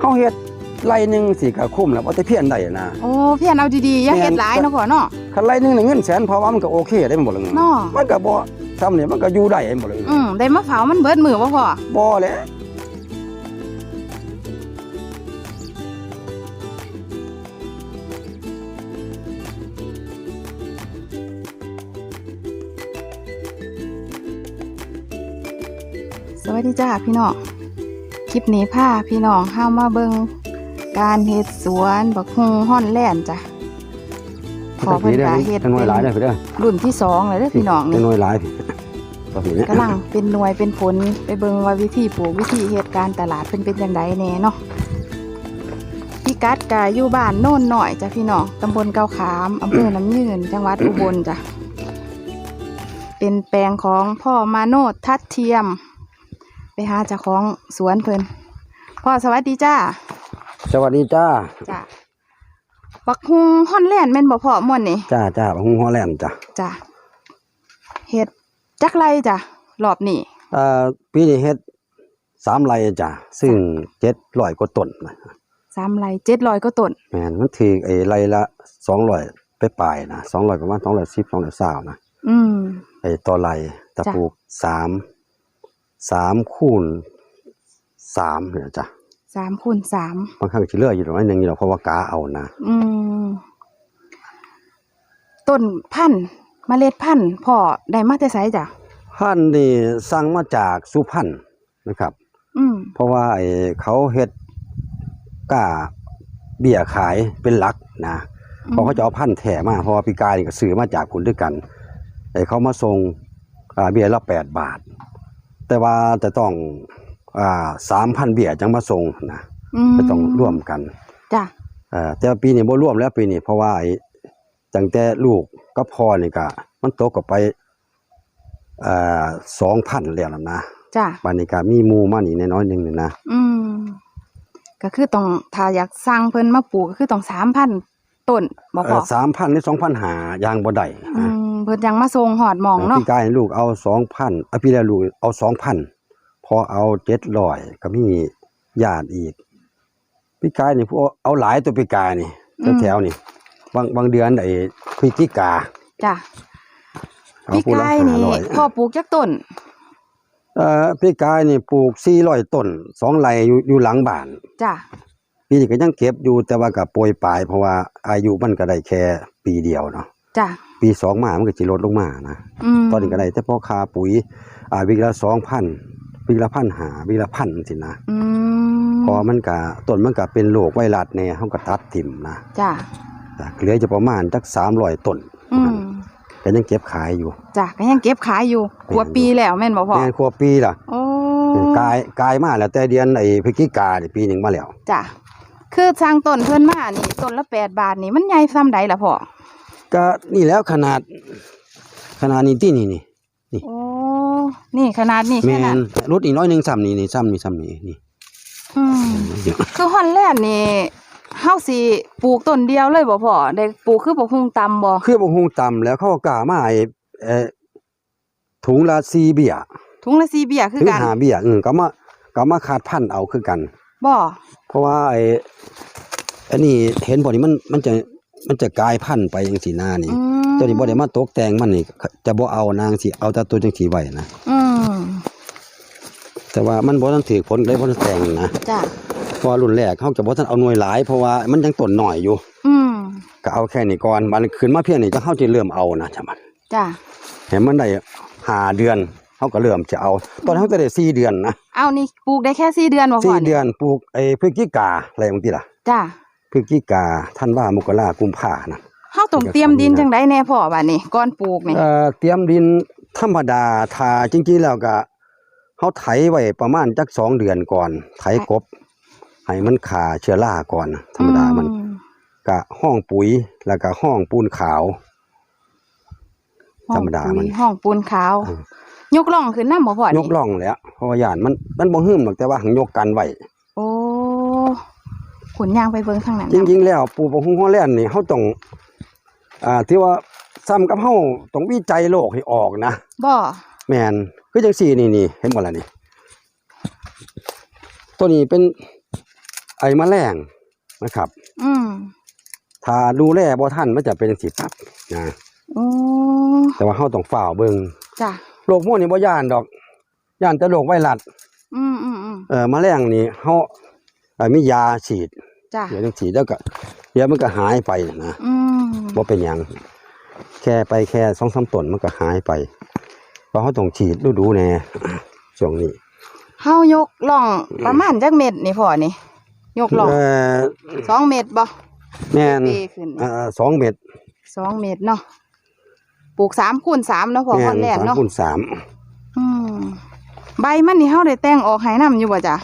เฮาเฮ็ดไร่หนึงสิก็คุ้มแล้วบ่แต่เพี้ยนได้นะโอ้เพียนเอาดีๆอย่าเฮ็ดหลายเนาะพ่อเนาะคันไร่หนึงได้เงินแสนเพราะว่ามันก็โอเคได้หมดเลยเนาะมันก็บ่ซ้ำนี่มันก็อยู่ได้หมดเลยอืมได้มาเผามันเบิดมือบ่พ่อบ่แหละสวัสดีจ้าพี่น้องค ลิปนี้พาพี่น้องเฮามาเบิ่งการเฮ็ดสวนบักฮุงฮ้อนแล่นจ้ะขอเพิ่นก็เฮ็ดเป็นหน่วยหลายเด้อพี่เด้อรุ่นที่สองเลยเด้อพี่น้องเป็นี่นหน่วยหลายพี่ตัวนี้กำลังเป็นหน่วยเป็นผลไปเบิ่งว่าวิธีปลูกวิธีเฮ็ดการตลาดเป็นเป็นจังไดแน่เนาะพี่กัดกาอยู่บ้านโน่นหน่อยจ้ะพี่น้องตำบลเกาขามอำเภอน้ำยืนจังหวัดอุบลจ้ะเป็นแปลงของพ่อมาโนดทัดเทียม ไปหาเจ้าของสวนเพิ่นพ่อสวัสดีจ้า สวัสดีจ้า จ้ะบักฮุงฮ้อนแล่นแม่นบ่พ่อม่วนนี่ จ้าจ้าหุงฮอลแลนด์จ้ะจ้ะเฮ็ดจักไรจ้ะรอบนี้เอ่อปีนี้เฮ็ดสามไร่จ้ะซึ่ง700กว่าต้นนะสามไรเจ็ดร้อยก็ต้นแม่นมันถือไอ้ไร่ละ200ไปปลายๆนะ200ประมาณ210 220นะ อืมไอ้ต่อไร่ตะจ้ะปลูกสาม สามคูณสามเนี่ยจ้ะสามคูณสามบางครั้งสิเหลืออยู่ตรงนั้นนึงอยู่หรอกเพราะว่ากาเอานะอืมต้นพันธุ์เมล็ดพันธุ์พ่อได้มาแต่ไสจ้ะพันธุ์นี่สั่งมาจากสุพรรณนะครับ อืมเพราะว่าไอ้เขาเฮ็ดกล้าเบี้ยขายเป็นหลักนะเพราะเขาจะเอาพันธุ์แท้มาเพราะว่าปีกายนี่ก็ซื้อมาจากผลด้วยกันไอ้เขามาส่งอ่าเบี้ยละแปดบาท แต่ว่าจะต้องอ่าสามพันเบี้ยจังมาส่งนะมจะต้องร่วมกันจ้ะเอ่อแต่ว่าปีนี้บ่ร่วมแล้วปีนี้เพราะว่าไอ้ตั้งแต่ลูกก็พอนี่ก็มันตกกับไปเอ่อ2,000แล้วล่ะนะจ้ะบัดนี้ก็มีหมู่มานี่น้อยๆหนึงนี่นะอืมก็คือต้องถ้าอยากสั่งเพิ่นมาปลูกก็คือต้องสามพันต้นบ่พเอ่ออ3,000หรือ2,000หาอย่างบ่ได้อืนะม เพิ่นยังมาส่งหอดหมองเนาะพี่กายลูกเอา2,000อะพี่แล้วลูกเอา2,000พอเอา700ก็มีญาติอีก พี่กายนี่พวกเอาหลายตัวพี่กายนี่แถวๆนี่บางบางเดือนไอ้พฤศจิกาจ้ะเอาพี่ผู้ละกายนี่500 พ่อปลูกจักต้น เอ่อพี่กายนี่ปลูก400ต้นสองไร่อยู่อยู่หลังบ้านจ้ะปีนี้ก็ยังเก็บอยู่แต่ว่าก็โปรยปลายเพราะว่าอายุมันก็ได้แค่ปีเดียวเนาะจ้ะ ปีสองมามันก็สิลดลงมานะอืมตอนนี้ก็ได้แต่พอค่าปุ๋ย อ่าวิกละ2,000วิกละพันหาวิกละพันสินะอืมพอมันก็ต้นมันก็เป็นโรคไวรัสแน่เฮาก็ตัดทิ่มนะจ้ะจ้ะเหลือจะประมาณจัก300ต้นอืมก็ยังเก็บขายอยู่จ้ะก็ยังเก็บขายอยู่ขวบปีแล้วแม่นบ่พ่อแม่นครัวปีล่ะโอ้กายกายมาแล้วแต่เดือนไอ้พฤศจิกานี่ปีหนึงมาแล้วจ้ะคือสร้างต้นเพิ่นมานี่ต้นละแปดบาทนี่มันใหญ่ซ้ำใดล่ะพ่อ ก็นี่แล้วขนาด ขนาดนี้ที่นี่นี่โอ้ นี่ขนาดนี้แมแค่นั้นนรถอีกน้อยหนึงซ้ำนี่นี่ซ้ำนี่ซ้ำนี่นี่อืมคือฮอนแลนด์นี่เฮาสิปลูกต้นเดียวเลยบ่พ่อได้ปลูกคือบ่ฮุงตำบ่คือบงฮงต่ำแล้วเขาก็กล้ามาไอ้เอ่อถุงละ4เบี้ยถุงละ4เบี้ยคือถึงกันหาเบี้ยอือก็มาก็มาขาดพันธุ์เอาคือกัน บ่เพราะว่าไอ้อันนี้เห็นบ่นี่มันมันจะ มันจะกลายพันธุ์ไปจังซี่นานี่อืมตัวนี้บ่ได้มาตกแต่งมันนี่จะบ่เอานางสิเอาแต่ตัวจังซี่ไว้นะอืมแต่ว่ามันบ่ทันถือผลเลยบ่ทันแต่งนะจ้ะเพราะว่ารุ่นแรกเขาจะบ่ทันเอาหน่วยหลาย เพราะว่ามันยังต้นน้อยอยู่ อืมก็เอาแค่นี้ก่อนมันขึ้นมาเพียงนี้ก็เฮาจะเริ่มเอานะจ้ะมันจ้ะเห็นมันได้ห้าเดือนเขาก็เริ่มจะเอา ตอนนนเขาจะได้สี่เดือนนะเอานี่ปลูกได้แค่4เดือนบ่พ่สี่อเดือนปลูกไอ้พฤศจิกาอะไรบางทีล่ะจ้ะ พฤศจิกาท่านว่ามกรากุมภานะเฮาต้องเตรียมดินจังไดแน่พ่อบัดนี้ก่อนปลูกนี่เอ่อเตรียมดินธรรมดาทาจริงๆแล้วก็เขาไถไว้ประมาณจักสองเดือนก่อน ไถกบให้มันขาเชื้อราก่อนธรรมดามันอืกะห้องปุ๋ยแล้วก็ห้องปูนขาวห้องธรรมดามันปุ๋ยห้องปูนขาวอืมยกล่องขึ้นนำบ่พ่อนี่ยกล่องแหล้วเพราะว่าย่านมันมันบ่หืมหรอกแต่ว่าหังยกกันไว้โอ้ ขุนยางไปเบิ่งข้างนั้นจริงๆแล้วปลูกบะฮุงฮอลแลนด์นี่เฮาต้องอ่าที่ว่าซ้ำกับเฮาต้องวิจัยโรคให้ออกนะบ่แม่นคือจังซี่นี่นี่เห็นบ่ล่ะนี่ตัวนี้เป็นไอ้แมลงนะครับ อืมถ้าดูแลบ่ทันมันจะเป็นจังซี่ปั๊บนะโอ้แต่ว่าเฮาต้องฝ่าวเบิ่งจ้ะโรคหมู่นี่บ่ย่านดอก ย่านแต่โรคไวรัสอืมอืมอืมเอ่อแมลงนี่เฮาเอ่อมียาฉีด จ้ะเดี๋ยวจังฉีดแล้วก็เดี๋ยวมันก็หายไปนะอืมบ่เป็นหยังแค่ไปแค่2-3ต้นมันก็หายไปเพราะเฮาต้องฉีดดูๆแน่ช่วงนี้เฮายกล่องประมาณจักเม็ดนี่พ่อนี่ ยกล่องเอ่อสองเม็ดบ่แม่นเปขึ้นเอ่อสองเม็ดสองเม็ดเนาะปลูกสามคูณสามเนาะพ่อแม่คนนแรกสามเนาะคูณสามอืมใบมันนี่เฮาได้แต่งออกให้นํอยู่บ่จ้ะ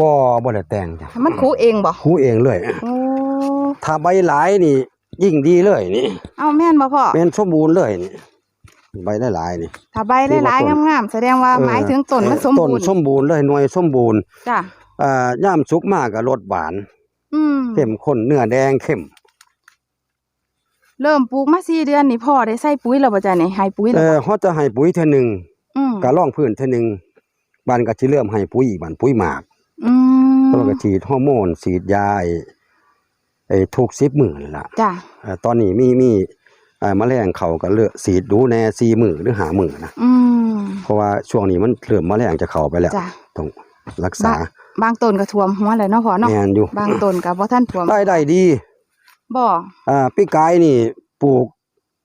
บ่บ่ได้แต่งจ้ะให้มันคูเองบ่คูเองเลยโอ้ถ้าใบหลายนี่ ยิ่งดีเลยนี่เอาแม่นบ่พ่อเป็นสมบูรณ์เลยนี่ใบได้หลายนี่ถ้าใบหลายๆงามๆแสดงว่าหมายถึงต้นมันสมต้นบูรณ์สมบูรณ์เลยหน่วยสมบูรณ์จ้ะอ่าย่ามสุกมากก็รสหวานอืมเข้มข้นเนื้อแดงเข้ม เริ่มปลูกมาสี่เดือนนี่พ่อได้ใส่ปุ๋ยแล้วบ่จ้ะนี่ให้ปุ๋ยเอแล้วอบ่เฮาจะให้ปุ๋ยเทื่อหนึงอืมก็ร่องพื้นเทื่อหนึงบ้านก็สิเริ่มให้ปุ๋ยอีกบ้านปุ๋ยหมาก อืมแล้วก็ฉีดฮอร์โมนฉีดยาไอ้ไอ้ทุก10มื้อนั่นล่ะจ้ะเอ่อตอนนี้มีมีเอ่อแมลงเขาก็เลือกฉีดดูแน่4มื้อหรือ5มื้อนะอืมเพราะว่าช่วงนี้มันเริ่มแมลงจะเข้าไปแล้วจ้ะ ต้องรักษาบางต้นก็ท่วมหัวเลยเนาะพ่อเนาะแม่นอยู่บางต้นก็บ่ทันท่วมได้ได้ดี บ่อ่าปีกายนี่ปลูก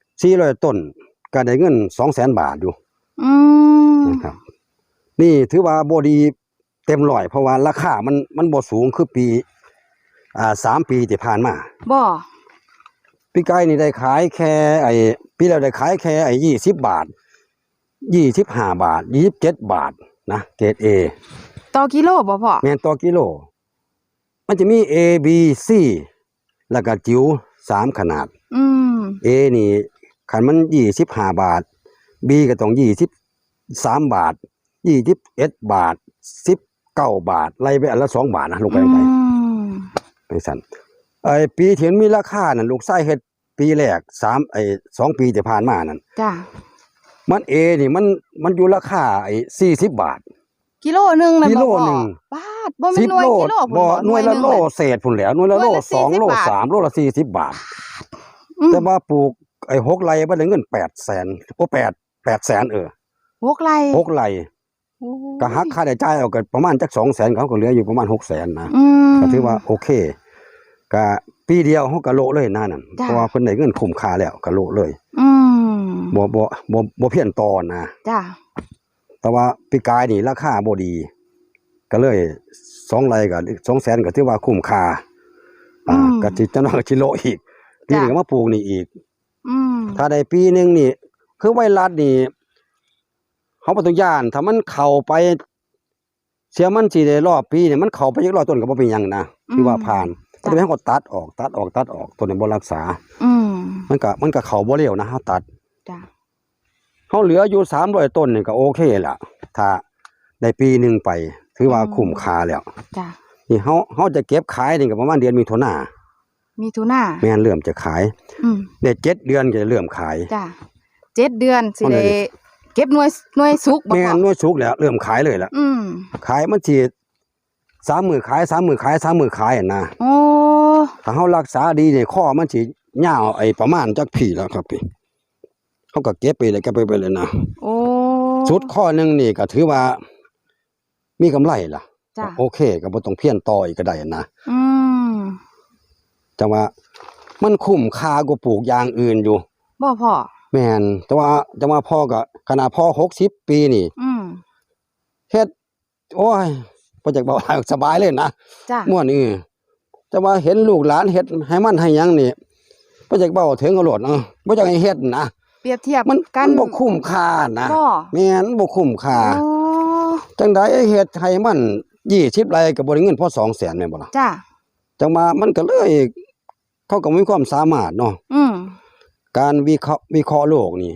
400ต้นก็ได้เงิน200,000บาทอยู่อืมนะครับ นี่ถือว่าบ่ดี เต็มร้อยเพราะว่าราคามันมันบ่สูงคือปี อ่าสามปีที่ผ่านมาบ่ปีกายนี่ได้ขายแค่ไอ้ปีแล้วได้ขายแค่ไอ้20บาท25บาท27บาทนะเกรด A ต่อกิโลบ่พ่อแม่นต่อกิโล มันจะมี A B C แล้วก็จิ๋วสามขนาด อืม A นี่คันมันยี่สิบห้าบาท B ก็ต้องยี่สิบสามบาทยี่สิบเอ็ดบาทสิบ เก้าบาทไล่ไปอันละสองบาทนะลงไปลงไปอืมไปสั่นไอ้ปีที่มันมีราคานั่นลูกไส้เฮ็ดปีแรกสามไอ้สองปีที่ผ่านมานั่นจ้ะมัน A นี่มันมันอยู่ราคาไอ้สี่สิบบาท กิโลหนึงนั่นกิบ่โลพ่อหนึ่งบาทบ่แม่สินบหน่วยโลกิโลพุ่นบ่หน่วยละโลหงเศษพุ่นแหล้วหน่วยละหน่โลวยละสอง40โลบาทสามโลละสี่สิบบาทอืมแต่ว่าปลูกไอ้หกไร่บ่ได้เงินแปดแสนโอ้แปดแปดแสนเออหกไร่หกไร่โอ้ ก็หักค่าใช้จ่ายเอาก็ประมาณจักสองแสนเขาก็เหลืออยู่ประมาณหกแสนนะอืมก็ถือว่าโอเคก็ปีเดียวเขาก็โละเลยหนั่นน่ะจ้ะเพราะว่าเพิ่นได้เงินคุ้มค่าแล้วก็โละเลยอืมบ่บ่บ่บ่เพี้ยนตอนนะจ้ะแต่ว่าปีกายนี่ราคาบ่ดี ก็เลยสองไร่ก็สองแสนก็ถือว่าคุ้มค่าอ่าก็สิจะน้อยก็สิโละอีกปีนี้ก็มาปลูกนี่อีกอืมถ้าได้ปีหนึงนี่ คือไวรัสนี่ เขาบ่ต้องย่าน ถ้ามันเข้าไป เสียมันสิได้รอบปีนี่มันเข้าไปอีกรอบต้นก็บ่เป็นหยังนะคือว่าผ่านแต่ไม่ให้เขาตัดออก ตัดออกตัดออกตัวนี้บ่รักษา อืมมันก็มันก็เข้าบ่เร็วนะเฮาตัดจ้ะเฮาเหลืออยู่300ต้นนี่ก็โอเคละถ้าได้ปีหนึงไป ถือว่าคุ้มค่าแล้วจ้ะนี่เฮาเฮาจะเก็บขายนี่ก็ประมาณเดือนมิถุนามีทุนาแม่นเริ่มจะขายอืมได้เจ็ดเดือนก็จะเริ่มขายจ้ะเจ็ดเดือนสิเอาเลได้ยดิ เก็บหน่วยหน่วยสุกบ่แม่พ่อนนวดสุกแล้ว เริ่มขายเลยล่ะ อืมขายมันสิสามมือขายสามมือขายสามมือขายอะนะโอ้ถ้าเฮารักษาดีนี่ข้อมันสิยาวไอ้ประมาณจักพี่แล้วครับพี่เขาก็เก็บไปเลยเก็บไปไปเลยนะโอ้สุดข้อหนึงนี่ก็ถือว่า มีกำไรล่ะ จ้ะโอเคก็บ่ต้องเพี้ยนต่ออีกก็ได้นะอืมจังว่า มันคุ้มค่ากว่าปลูกอย่างอื่นอยู่บ่พ่อ แม่นแต่ว่าจังว่าพ่อก็ขนาดพ่อ60ปีนี่อืมเฮ็ดโอ้ยบ่จักบอกว่าสบายเลยนะจ้ะม่วนนี่แต่ว่าเห็นลูกหลานเฮ็ดให้มันให้หยังนี่บ่จักเว้าถึงเอาโลดเนาะบ่จักให้เฮ็ดนะเปรียบเทียบมันกัมันนบ่คุ้มค่านะบ่แม่นบ่คุ้มค่าโอ้จังได๋เฮ็ดให้มัน20ไร่ก็บ่ได้เงินพอ200,000แม่นบ่ล่ะจ้ะจังมามันก็เลยเขาก็มีความสามารถเนาะ อืม การวิเคราะห์วิเคราะห์โลกนี่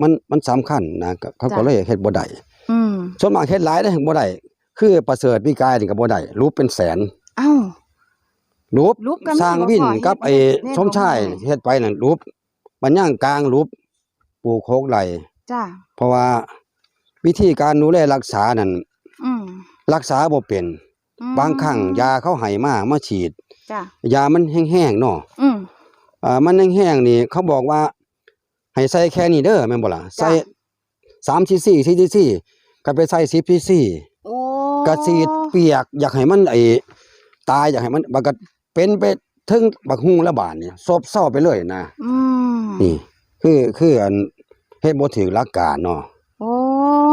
มันมันสำคัญนะก็เขาก็จ้ะเลยเฮ็ดบ่ได้อืมส่วนมากเฮ็ดหลายได้อบ่ได้คือประเสริฐวิกายนี่ก็บ่ได้รูปเป็นแสนเอ้ารูปรูปก็มีสร้างวินบ่พอกับไอ้เฮ็ดเฮ็ดสมชายของใหม่เฮ็ดไปนั่นรูปบัญญังกลางรูปปลูกโคกไหลจ้ะเพราะว่าวิธีการดูแลรักษานั่นอืมรักษาบ่เป็นอืมบางครั้งยาเขาให้มามาฉีดจ้ะยามันแห้งๆเนาะ อืมอ่ามันแห้งๆนี่เขาบอกว่า ให้ใส่แค่นี้เด้อแม่นบ่ล่ะใส่3 cc 4 cc ก็ไปใส่10 cc โอ้กระสีดเปียก อยากให้มันไอ้ตายอยากให้มันบักก็เป็นไปถึงบักฮุงละบาดนี่ซบเซาไปเลยนะอืมนี่ คือคืออันเฮ็ดบ่ถือหลักการเนาะโอ้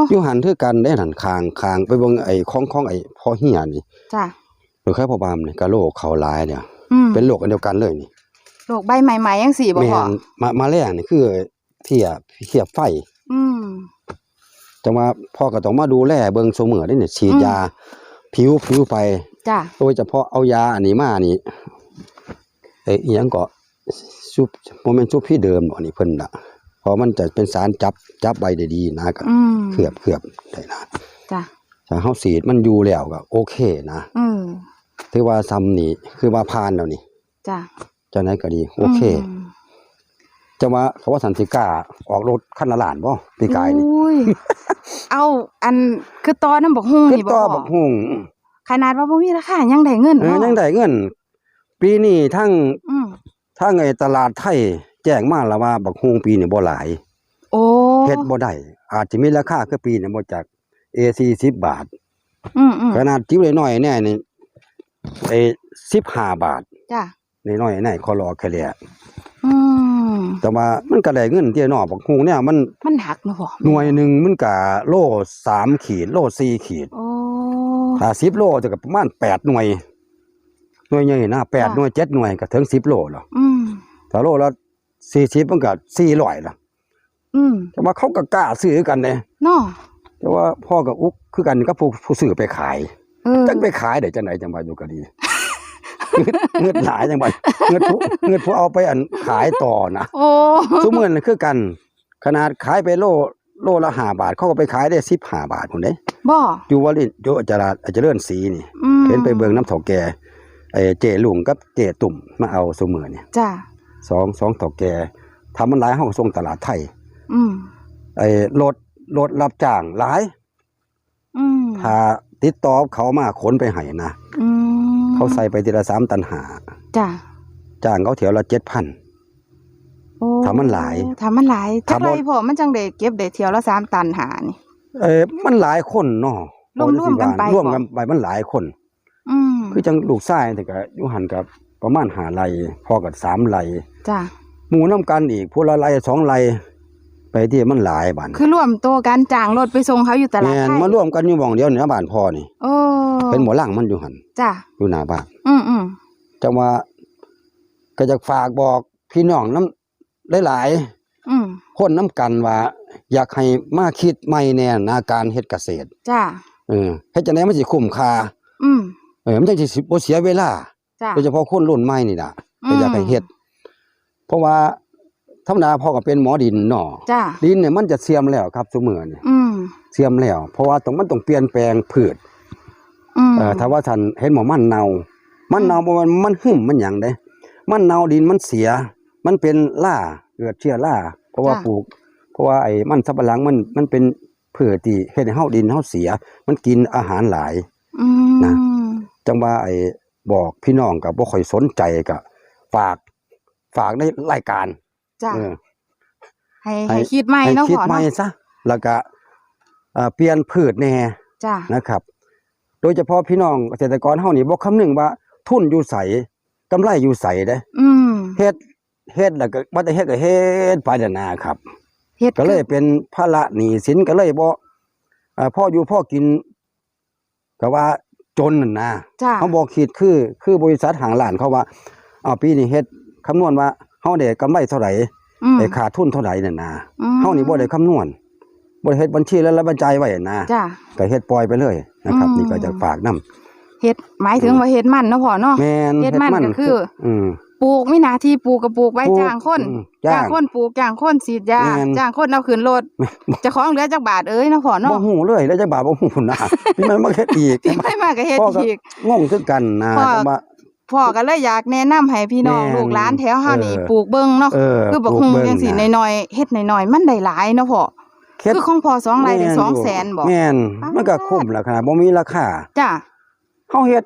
อยู่หันคือกันได้หันคางคางไปเบิ่งไอ้ของของไอ้พ่อเฮียนี่จ้ะหรือแค่พ่อบามนี่กะโรคเขาหลายเนี่ยอืมเป็นโรคอันเดียวกันเลยนี่ โรคใบใหม่ๆยังสี่บ่แม่พอนมามาแรงนี่คือเพียเพียไฟอืม จังว่าพ่อก็ต้องมาดูแลเบิ่งเสมอได้เนี่ยฉีดอืม ยา ผิวผิวไป จ้ะโดยเฉพาะเอายาอันนี้มานี่เอ้ยอีหยังก็ซุปบ่แม่นซุปพี่เดิมบ่นี่เพิ่นน่ะเพราะมันจะเป็นสารจับจับใบได้ดีนะก็อืมเคลือบเคลือบได้นะจ้ะถ้าเฮาฉีดมันอยู่แล้วก็โอเคนะอืมถือว่าซ้ำนี่คือว่าผ่านแล้วนี่ จ้ะ จังไดก็ดี โอเคมจะว่าเขาว่าสันติกล้าออกรถคันละล้านบ่ปีกายนี่อุ้ยเอาอันคือตอนนั้นบอกฮู้คือนี่บ่ต่อพบัอกฮุงขนาดว่าบ่มีราคายังได้เงินเออเนาะยังได้เงิน ปีนี้ทั้งอืมทั้งไอ้ตลาดไทยแจ้งมาแล้วว่าบักฮุงปีนี้บ่หลาย โอ้เฮ็ดบ่ได้อาจจะมีราคาคือปีนี้บ่จาก A40 บาทอืมอืมขนาดจิ๋วน้อยๆแน่นี่ไอ้15บาทจ้ะ น้อยๆแน่คอรอแค่แลอืมแต่ว่ามันก็ได้เงินเที่ยเนอบักฮุงเนี่ยมันมันหักเนาะพ่อหน่วยหนึงมันก็โล3ขีด โล4ขีดโอ้ถ้า10โลจะก็ประมาณ8หน่วย หน่วยใหญ่นะ8หน่วย7หน่วยก็ถึง10โลแล้วอืมถ้าโลละ40มันก็400ล่ะอืมแต่ว่าเขาก็กล้าซื้อกันเด้เนาะแต่ว่าพ่อกับอุกคือกันกับผู้ผู้ซื้อไปขายเออจังไปขายได้จังไดจังว่าอยู่ก็ดี เงินเงินหลายจังว่าเงินผู้เงินผู้เอาไปอันขายต่อนะโอ้ซุมื้อนี่คือกัน ขนาดขายไปโลโลละ5บาท เขาก็ไปขายได้15บาทพุ่นเด้บ่อยู่วลินอยู่จราเจริญศรีนี่อืมเห็นไปเบิ่งน้ำเฒ่าแก่ไอ้เจลุงกับเจตุ่มมาเอาซุมื้อนี่จ้ะสองสองเฒ่าแก่ทำมันหลายเฮาก็ส่งตลาดไทย อืมไอ้รถรถรับจ้างหลายอืมถ้าติดต่อเขามาขนไปให้นะอืม เขาใส่ไปทีละสามตันหาจ้ะจ้างเขาเถียวละเจ็ดพันโอ้ถ้ามันหลายถ้ามันหลายจักถ้าบ่ ไรพ่อมันจังได้เก็บได้เที่ยวละสามตันหานี่ เอ้มันหลายคนเนาะรวมๆกันไปร่วมบ่ กันไปมันหลายคน อืมคือจังลูกชายแต่ก็อยู่หันกับประมาณหาไร่พ่อกับสามไร่จ้ะหมู่น้ำกันอีกผู้ละไร่สองไร่ไป ที่มันหลายบ้านคือรวมตัวกันจ้างรถไปส่งเขาอยู่ตลาดแม่นไทยมาร่วมกันอยู่หม่องเดียวนี่นะบ้านพ่อนี่ โอ้เป็นหมอล่างมันอยู่หันจ้ะอยู่หน้าบ้านอืมอืมจังว่าก็จะฝากบอกพี่น้องน้ำหลายอืมๆคนน้ำกันว่า อยากให้มาคิดใหม่แน่นาการเฮ็ดเกษตรจ้ะเออเฮ็ดจังได๋มันสิคุ้มค่าอืมเออมันจังสิบ่เสียเวลา จ้ะโดยเฉพาะคนรุ่นใหม่นี่ล่ะก็อยากให้เฮ็ด เพราะว่า ธรรมดาพ่อก็เป็นหมอดินเนาะจ้ะดินเนี่ยมันจะเสื่อมแล้วครับซุมื้อนี่อืมเสื่อมแล้ว เพราะว่าต้องมันต้องเปลี่ยนแปลงพืชอืมเอ่อถ้าว่าท่านเห็นหมอมันเน่า มันเน่าบ่มันมันหึมมันหยังเด้ มันเน่าดินมันเสีย มันเป็นล่าเกิดเชื้อราเพราะว่าปลูก เพราะว่าไอ้มันสับปะหลังมันมันเป็นพืชที่เฮ็ดให้เฮาดินเฮาเสีย มันกินอาหารหลาย อืมนะ จังว่าไอ้บอกพี่น้องก็บ่ค่อยสนใจก็ฝากฝากในรายการ จ้ะเออให้ให้ให้คิดใหม่ให้เนาะคิดพ่อใหม่เนาะซะแล้วก็เอ่อเปลี่ยนพืชแหน่จ้ะนะครับ โดยเฉพาะพี่น้องเกษตรกรเฮานี่บ่คำนึงว่าทุนอยู่ไสกำไรอยู่ไสเด้ อืมเฮ็ดเฮ็ดแล้วก็บ่ได้เฮ็ดก็เฮ็ดไปนั่นนะครับ เฮ็ดก็เลยเป็นภาระหนี้สินก็เลยบ่เอ่อพ่ออยู่พ่อกินก็ว่าจนนั่นนะจ้ะเขาบอกคิดคือคือบริษัทหางล้านเขาว่าอ้าวปีนี้เฮ็ดคำนวณว่า เฮาได้กำไรเท่าไหร่อืมได้ขาดทุนเท่าไหร่นั่นนะอืมเฮานี่บ่ได้คำนวณบ่ได้เฮ็ดบัญชีแล้วแล้วบรรจัยไว้นะจ้ะก็เฮ็ดปล่อยไปเลยนะครับอืมนี่ก็จะฝากนํเฮ็ดหมายถึงว่าเฮ็ดมันเนาะพ่อเนาะแม่นเฮ็ดมันก็คืออืมปลูกมีหน้าที่ปลูกก็ปลูกไว้ปลูกจ้างคนอืมจ้างจ้างคนปลูกจ้างคนฉีดยาแม่นจ้างคนเอาขึ้นรถเจะของเหลือจักบาทเอ้ยเนาะพ่อบ่เนาะฮู้เลยแล้วจะบาปบ่ฮู้นะนี่มันมาเฮ็ดอีกที่ไม่มาก็เฮ็ดพ่อก็อีกงงคือกันนะพ่อแต่ว่า พ่อก็เลยอยากแนะนำให้พี่น้องแม่นลูกหลานแถวเฮานี่เออปลูกเบิ่งเนาะเออคือบักปฮุลูงเบิ่จังซี่นะน้อยๆเฮ็ดน้อยๆมันได้หลายเนาะพ่อเฮ็ดคือของพ่อสองไร่ได้แม่นสองยู่แสนบ่แม่นป๊าดมันก็คุ้มแล้วครับบ่มีราคาจ้ะเฮาเฮ็ด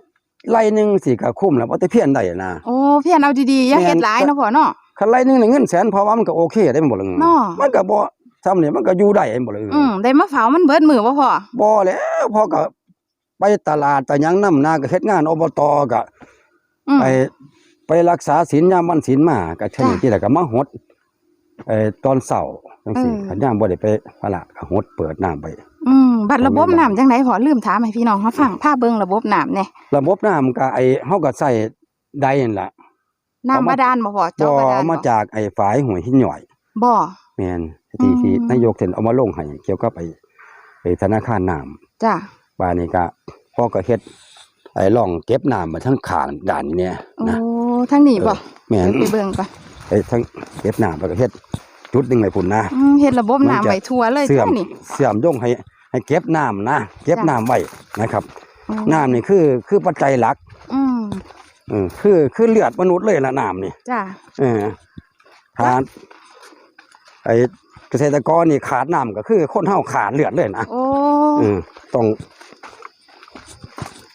ไร่หนึงสิก็คุ้มแล้วบ่แต่เพียนได้นะโอ้เพียนเอาดีๆอย่าแม่นเฮ็ดหลายเนาะพ่อเนาะคันไร่หนึงได้เงินแสนเพราะว่ามันก็โอเคได้บ่ล่ะเนาะมันก็บ่ซ้ำนี่มันก็อยู่ได้บ่ล่ะอืมได้มาเผามันเบิดมือบ่พ่อบ่แล้วพอก็ไปตลาดแต่หยังนำนาก็เฮ็ดงานอบตก็ อืม ไปไปรักษาศีลยามวันศีลมาก็เช่นจ้ะที่แล้วก็มาหดเอ่อตอนเช้าจังซี่เออคันยามบ่ได้ไปพละก็หดเปิดน้ำไป อืมบัดระบบไม่ได้น้ำจังไดพ่อลืมถามให้พี่น้องเฮาฟังภาพเบิ่งระบบน้ำแหน่ระบบน้ำก็ไอ้เฮาก็ใส่ใดนั่นล่ะ น้ำบาดาลบ่พ่อบ่เจาะบาดาลเอามาบ่จากไอ้ฝายห้วยหินหย่อย บ่ แม่นที่ที่อืมนายกเซ็นเอามาลงให้เกี่ยวกับไอ้ไอ้ธนาคารน้ำจ้ะบ้านนี้ก็พ่อก็เฮ็ด ไอ้ร่องเก็บน้ำมาทั้งข้างด่านเนี่ยโอ้นะทางนี้บ่แม่นเดี๋ยวไปเบิ่งก่อนไอ้ทั้งเก็บน้ำแล้วก็เฮ็ดจุดหนึงไว้พุ่นนะอืมเฮ็ดระบบมันน้ำจะไว้ทั่วเลยเสื่อมเท่านี้เสื่อมย่งให้ให้เก็บน้ำนะเก็บจ้ะน้ำไว้นะครับอืมน้ำนี่คือคือปัจจัยหลัก อืมเออคือคือเลือดมนุษย์เลยละน้ำนี่จ้ะเออขาดไอ้เกษตรกรนี่ขาดน้ำก็คือคนเฮาขาดเลือดเลยนะโอ้เออต้อง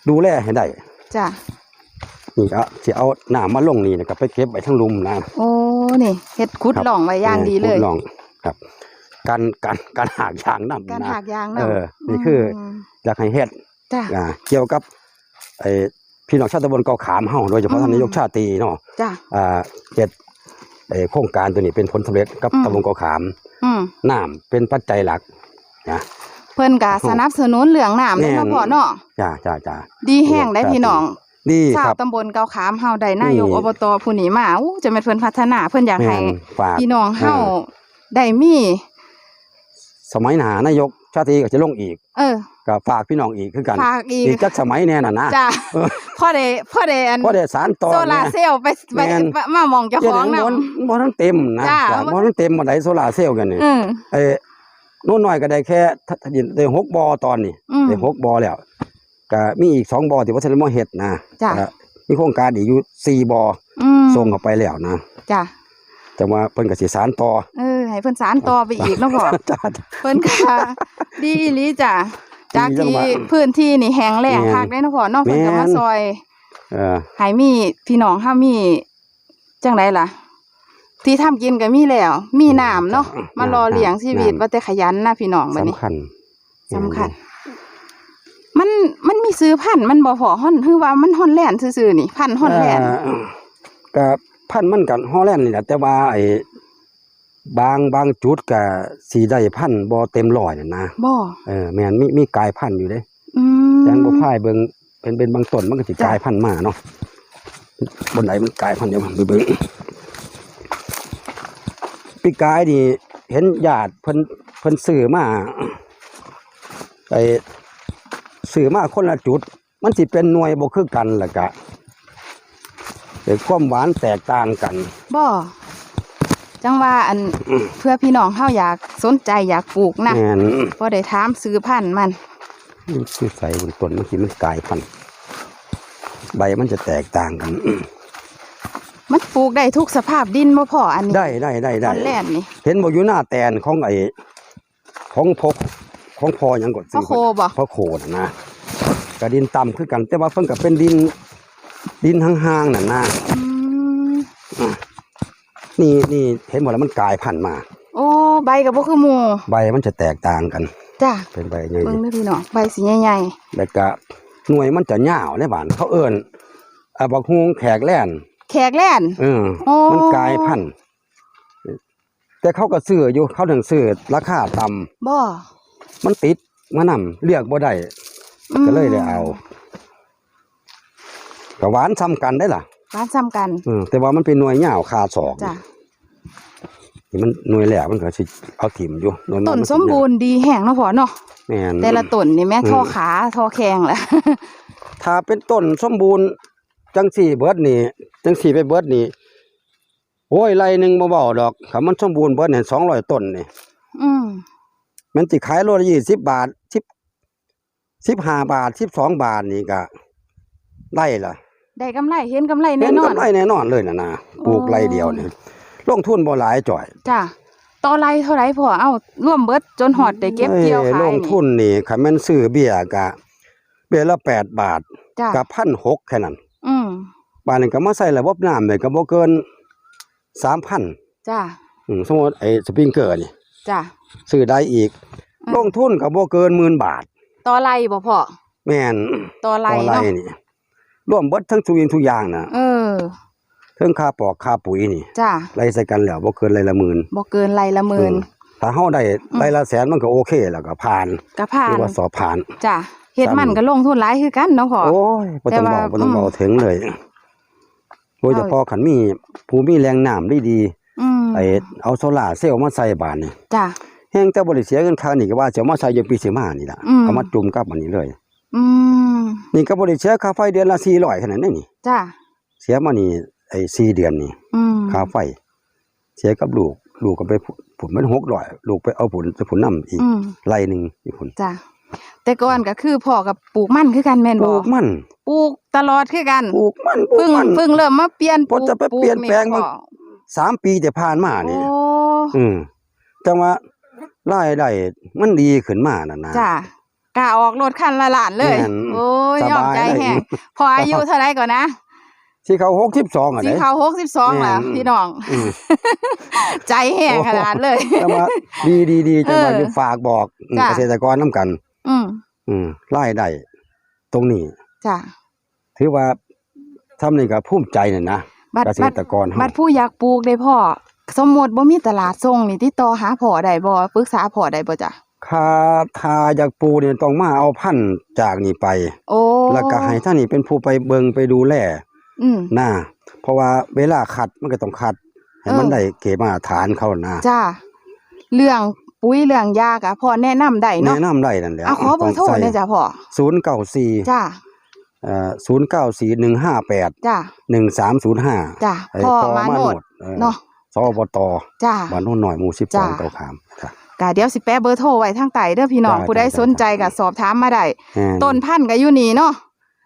ดูแลให้ได้จ้ะนี่ก็สิเอาน้ำมาลงนี่นะครับไปเก็บไว้ทั้งลุมนะโอ้นี่เฮ็ดขุดครับหล่องไว้อย่างดีเลยขุลองครับ การการการหากยางน้ำการนะหักยางเอเนาะอนี่คืออมอยากให้เฮ็ดจ้ะอ่าเกี่ยวกับไอ้พี่น้องชาติตำบลเกาขามเฮาโดยเฉพาะอืมท่านนายกชาตรีเนาะจ้ะอ่าเจ็ดไอ้โครงการตัวนี้เป็นผลสำเร็จกับอืมตำบลเกาขามอืมน้ำเป็นปัจจัยหลักนะ เพิ่นก็สนับสนุนเรื่องน้ำเลยแม่เนาะนพ่อเนาะจ้าจ้าจ้าดีแห้งได้ครับพี่น้องดีชาควรับตำบลเกาขามเฮาได้นายกนี่อบตผู้นี้มาอู้จะเป็นเพิ่นพัฒนาเพิ่นอยากแม่ให้นฝากพี่น้องเฮาอ่าได้มีสมัยหน้านายกชาตรีก็จะลงอีก เออก็ฝากพี่น้องอีกคือกันฝากอีกอีกจักสมัยแน่น่ะนะจ้ะเออพ่อได้พ่อได้อันเพราะได้สารต่อโซลาเนี่ยร์เซลล์ไปไปแม่นมามองเจ้าของเดี๋นำยวนี้บ่บ่ทันเต็มนะจ้าจ้าบ่ทันเต็มบ่ได้โซลาร์เซลล์กันนี่อืมไอ้ โน้นน้อยก็ได้แค่ถ้าถ้าได้หกบ่อตอนนี้อืมได้หกบ่อแล้วก็มีอีกสองบ่อที่ว่าทันได้มาเฮ็ดนะจ้ะก็มีโครงการอีกอยู่สี่บ่ออืมส่งเข้าไปแล้วนะจ้ะแต่ว่าเพิ่นก็สิสานต่อเออให้เพิ่นสานต่อไปอีกเนาะพ่อจ้าเพิ่นก็ดีอีหลีจ้ะจากดีจังที่หวะพื้นที่นี่แห้งแล้งแม่นคักได้เนาะพ่อเนาะเพิ่นก็แม่มานซอยเออให้มีพี่น้องเฮามีจังไดล่ะ ที่ทำกินก็มีแล้ว มีน้ำเนาะมารอเลี้ยงชีวิตว่าแต่ขยันนะพี่น้องบัดนี้สำคัญสำคัญ มันมันมีซื้อพันธุ์มันบ่พอฮ้อนคือว่ามันฮ้อนแล่นซื่อๆนี่ พันธุ์ฮ้อนแล่นเอ่อก็พันธุ์มันกันฮอลแลนด์นี่แหละแต่ว่าไอ้บางบางจุดก็สีได้พันธุ์บ่เต็มร้อยน่ะนะบ่เออแม่นมีมีกลายพันธุ์อยู่เด้อืมยังบ่พายเบิ่งเป็นเป็นบางต้นมันก็สิจ้ะ กลายพันธุ์มาเนาะบนไหนมันกลายพันธุ์เดี๋ยวผมไปเบิ่ง ปีกายนี่เห็นญาติเพิ่นเพิ่นซื้อมาไอ้ซื้อมาคนละจุด มันสิเป็นหน่วยบ่คือกันแล้วก็แต่ความหวานแตกต่างกันบ่จังว่าอันเพื่อพี่น้องเฮาอยากสนใจอยากปลูกนะแม่นบ่ได้ถามซื้อพันธุ์มันมันคือใส่บนต้นมันสิมันกลายพันธุ์ใบมันจะแตกต่างกัน มันปลูกได้ทุกสภาพดินบ่พออันนี้ได้ได้ได้ได้ฮ้อนแล่นนี่เห็นบอกอยู่หน้าแตนของไอ้ของพกของพอหยังกดพ่อโคบ่พ่อโคน่ะนะกับดินต่ำคือกัน แต่ว่าเพิ่นก็เป็นดินดินห่างๆน่ะนะอืมนี่นี่เห็นหมดแล้วมันกลายพันธุ์มา โอ้ใบก็บ่คือหมู่ใบมันจะแตกต่างกันจ้ะเป็นใบใหญ่เบิ่งเด้อพี่น้องใบสีใหญ่แล้วก็หน่วยมันจะยาวในบ้านเขาเอิ้นอ่าบักฮวงแขกแล่นๆ แขกแล่นเออโอ้มันกลายพันธุ์แต่เขาก็ซื้ออยู่เขาถึงซื้อราคาต่ำบ่มันติดมานำเลือกบ่ได้อืมก็เลยได้เอาก็หวานซ้ำกันได้ล่ะร้านซ้ำกันเออแต่ว่ามันเป็นหน่วยยาวคาศอกจ้ะนี่มันหน่วยแหลกมันก็สิเอาถิ่มอยู่หน่วยต้นนสมบูรณ์ดีแห้งเนาะพ่อเนาะแม่น แต่ละต้นนี่แม่อืม ท่อขาท่อแข้งแหละ ถ้าเป็นต้นสมบูรณ์ จังสี่เบิดนี่จังสี่ไปเบิดนี่โอ้ยไรหนึ่งบ่เบาดอกถ้ามันสมบูรณ์เบิดเนี่ยสองร้อยต้นนี่อืมมันสิขายโลละยี่สิบบาทสิบสิบห้าบาทสิบสองบาทนี่ก็ได้ล่ะ ได้กำไรเห็นกำไรเป็แน่นนอนกำไรแน่นอนเลยนะนะปลูกโอ้ไรเดียวนี่ลงทุนบ่หลายจ่อยจ้ะต่อไรเท่าไรพ่อเอ้าร่วมเบิดจนหอดได้เก็บเกี่ยวอ้ขายลงทุนนี่คันแม่นซื้อเบี้ยกะเบี้ยละแปดบาทจ้ะกับพันหกแค่นั้น อืมบ้านนึงก็มาใส่ระบบน้ำเนี่ยก็บ่เกินสามพันจ้ะสมมติไอ้สปริงเกอร์นี่จ้ะซื้อได้อีกอืมลงทุนก็บ่เกินหมื่นบาท ต่อไล่บ่พ่อแม่นต่อไล่ต่อไร่เนาะนี่รวมเบิดทั้งทุกอย่างทุกอย่างน่ะเออเทั้งค่าปอกค่าปุ๋ยนี่จ้ะไล่ใส่กันแล้วบ่เกินไร่ละหมื่นบ่เกินไล่ละหมื่นอืมถ้าเฮาได้ไร่ละแสนมันก็โอเคแล้วก็ผ่านก็ผ่าหรืนอว่าสอบผ่านจ้ะ เฮ็ดมันก็ลงทุนหลายคือกันเนาะพ่อ โอ้ยบ่ต้องแต่บว่าอกบ่ต้องอืมบอกถึงเลยโดยเฉพาะขันมีผู้มีแรงน้ำดีดีอืมๆไอ้เอาโซล่าร์เซลล์มาใส่บ้านนี่จ้ะ แฮงแต่บ่ได้เสียเงินค่านี่ก็ว่าสิเอามาใส่อยู่ปีสิมานี่ล่ะอืม เอามาจุ่มกับอันนี้เลย อืมนี่ก็บ่ได้เสียค่าไฟเดือนละ400ขนาดนั้นนี่ จ้ะเสียมานี่ไอ้4เดือนนี่ อืมค่าไฟ เสียกับลูก ลูกก็ไปผุผุนมัน600ลูกไปเอาผุนจะผุนนํอีกอืมไร่หนึงอีกผุนจ้ะ แต่ก่อนก็คือพ่อกับปลูกมันคือกันแม่นปบ่ลูกมัน ปลูกตลอดคือกันปลูกมันปลูเพิ่กงมัน เพิ่งเริ่มมาเปลี่ยนพอจะไปเปลี่ยนแปลงปมัน พ่อสามปีที่ผ่านมาโอ้นี่อืมแต่ว่ารายได้มันดีขึ้นมาน่ะนะ จ้ะกล้าออกรถคันละล้านเลย แม่นโอ้ยสยอมบายใจเลยแห้งพออายุเท่าไรก่อนนะที่เขา62อะสีเด้ ขาวหกสิบสองแม่น ล่ะพี่น้อง อืม ใจแห้งขนาดเลย แต่ว่าดีดีดีจังว่าเอออยู่ฝากบอกอืมจ้ะ เกษตรกรนํกัน อืมอืมรายได้ตรงนี้ จ้ะถือว่าทำนี่ก็ภูมิใจน่ะนะบัดเกษบัดตรกรเฮาบัดผู้อยากปลูกได้พ่อ สมมติบ่มีตลาดส่งนี่ติดต่อหาพ่อได้บ่ปรึกษาพ่อได้บ่จ้ะค่าทาอยากปลูกนี่ต้องมาเอาพันธุ์จากนี่ไป โอ้แล้วก็ให้ท่านนี่เป็นผู้ไปเบิงไปดูแลอืมหน้าเพราะว่าเวลาคัดมันก็ต้องคัด ให้มันเออ ได้เกณฑ์มาตรฐานเขานะจ้าเรื่อง ปุ๋ยเรื่องยากะพ่อแนะนำได้เนาะแนะนำได้นั่นแหละเอาขอเบอร์โทรหน่อยจ้ะพ่อศูนย์เก้าสี่จ้าเอ่อศูนย์เก้าสี่หนึ่งห้าแปดจ้าหนึ่งสามศูนย์ห้าจ้าพ่อมาโนดเนาะสอบตจ้าบ้านโน่นหน่อยหมู่สิบสจ้าองเก้าขามจ้ะกะเดี๋ยวสิแปะเบอร์โทรไว้ทางใต้เด้อพี่น้องจ้าผู้ใดจ้าสนใจจ้าก็สอบถามมาได้แม่นต้นพันธุ์ก็อยู่นี่เนาะ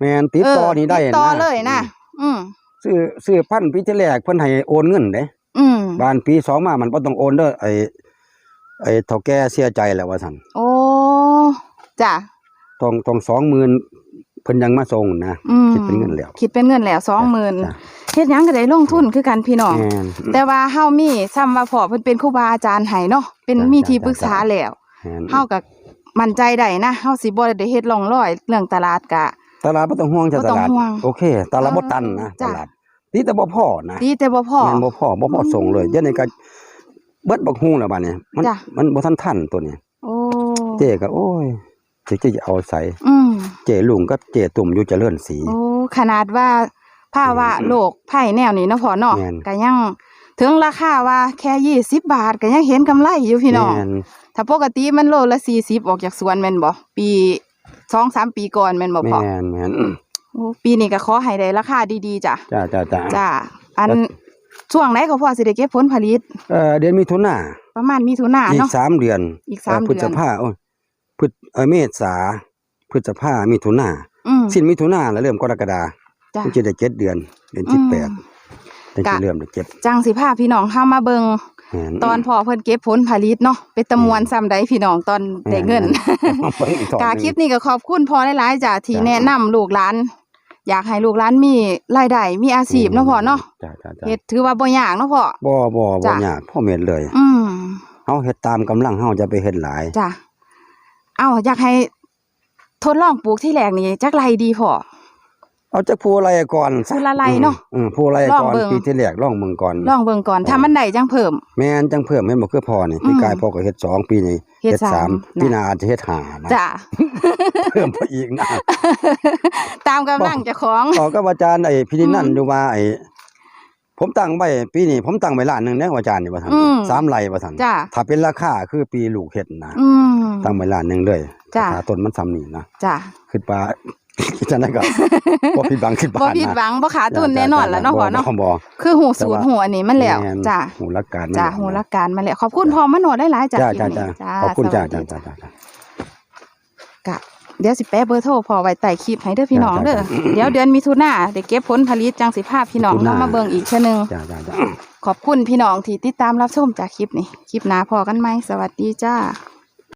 แมนติดต่อนี่ได้เติดต่อนะเลยนะอืมซื้อซื้อพันธุ์ปีที่แรกเพิ่นให้โอนเงินเด้อืมบ้านปีสองมามันบ่ต้องโอนเด้อไอ้ ไอ้เฒ่าแก่เสียใจแล้วว่าซั่นโอ้จ้าต้องต้อง20,000เพิ่นยังมาส่งนะอืมคิดเป็นเงินแล้ว คิดเป็นเงินแล้วสองหมื่นจ้ะ เฮ็ดหยังก็ได้ลงทุนคือกันพี่น้อง แม่น แต่ว่าเฮามีซ้ำว่าพ่อเพิ่นเป็นครูบาอาจารย์ให้เนาะเป็นจ้ะมีจ้ะที่ปรึกษาจ้ะ แล้วแม่นเฮาก็มั่นใจได้นะเฮาสิบ่ได้เฮ็ดร่องรอยเรื่องตลาดกะ ตลาดบ่ต้องห่วงจ้ะบ่ตต้องลาดห่วงโอเค ตลาดบ่ตันนะจ้ะ ตลาดนี่แต่บ่พอนะดีแต่บ่พอ แม่นบ่พอบ่พอส่งเลยเดี๋ยวนี้ก็ เบิดบักฮุงแล้วบัดนี้มันจ้ะ มันบ่ทันทันตัวนี้ โอ้เจ๊ก็โอ้ยสิจะเอาใส่อืมเจ๊ลุงกับเจ๊ตุ่มอยู่เจริญศรีโอ้ขนาดว่าภาวะอืมโลกภัยแนวนี้เนาะพ่อเนาะแม่น ก็ยังถึงราคาว่าแค่20บาทก็ยังเห็นกำไรอยู่พี่น้อง แม่นถ้าปกติมันโลละ40ออกจากสวนแม่นบ่ปี2-3ปีก่อนแม่นบ่พ่อแม่นแม่นโอ้ปีนี้ก็ขอให้ได้ราคาดีๆจ้ะ จ้าจ้าจ้า จ้าอันแล้ว ช่วงไหนก็พอสิได้เก็บผลผลิต เอ่อเดือนมิถุนาประมาณมิถุนาอีกเนาะ สามเดือนอีกสามพฤษเดือนภาโอ้ยพฤษเอ่อเมษาพฤษภามิถุนาอืมสิ้นมิถุนาแล้วเริ่มกรกฎาจ้ะ มันจะได้เจ็ดเดือนเดือนอืมสิบแปดถึงกะจะเริ่มได้เก็บจังสิพาพี่น้องเฮามาเบิงแม่นตอนพอเพิ่นเก็บผลผลิตเนาะเป็นตะมวนซ้ำใดพี่น้องตอนได้เงินเบิ่งอีกทอดกาหนึ่ง คลิปนี้ก็ขอบคุณพอหลายๆจ้ะที่จ้ะ แนะนำลูกหลาน อยากให้ลูกหลานมีรายได้มีอาชีพเนาะพ่อเนาะจ้าจ้าจ้าเฮ็ดถือว่าบ่ยากเนาะพ่อ บ่บ่บ่จ้ะ ยากพ่อเม็ดเลยอืมเฮาเฮ็ดตามกำลังเฮาจะไปเฮ็ดหลาย จ้ะเอ้าอยากให้ทดลองปลูกที่แรกนี่จักไรดีพ่อ เอาจากผู้อะไรก่อนซผู้ละไร่เนาะอืมผู้อะไรลองก่อนเบิ่ง ปีที่แรกลองเบิ่งก่อน ลองเบิ่งก่อนถ้ามันได้จังเพิ่ม แม่นจังเพิ่มแม่นบ่คือพอนี่อืมปีกายพ่อก็เฮ็ดสองปีนี้ เฮ็ดเฮ็ดสามสามปีหน้าอาจจะเฮ็ดห้านะจ้ะเพิ่มไปอีกนะตามกำลังเจ้าของขอกับอาจารย์ไอ้พินินันอืมอยู่ว่าไอ้ผมตั้งไว้ปีนี้ผมตั้งไว้ล้านหนึงเด้ออาจารย์นี่ว่าซั่นอืมสามไร่ว่าซั่นจ้ะถ้าเป็นราคาคือปีลูกเฮ็ดนะอืมตั้งไว้ล้านหนึงเลยจ้ะราคาต้นมันซ้ำนี่นะจ้ะคิดว่า จังได๋ก็บ่ผิดหวังคิดบ่ว่าผิดนะหวังบ่ขาดทุนแน่นอนแล้วเนาะพ่อเนาะบ่บ่คือหูสูตรหูอันนี้มันแล้วม่นจ้ะหูหลักการมันจ้ะแล้วหูรักการมาแล้วขอบคุณพ่อมโนได้หลายๆจ้ะจ้าคลิจ้าปจ้านี้ขอบคุณจ้าสวัสจ้าดีจ้าจ้า กะเดี๋ยวสิแปะเบอร์โทรพอไว้ใต้คลิปให้เด้อพี่น้องจ้ะเด้อจ้ะเดี๋ยวเดือนมิถุนาได้เก็บผลผลิตจังสิพาพี่น้องมิถุนา เนาะมาเบิ่งอีกเทื่อนึง จ้าจ้าจ้า ขอบคุณพี่น้องที่ติดตามรับชมจากคลิปนี้ คลิปหน้าพอกันไหม สวัสดีจ้า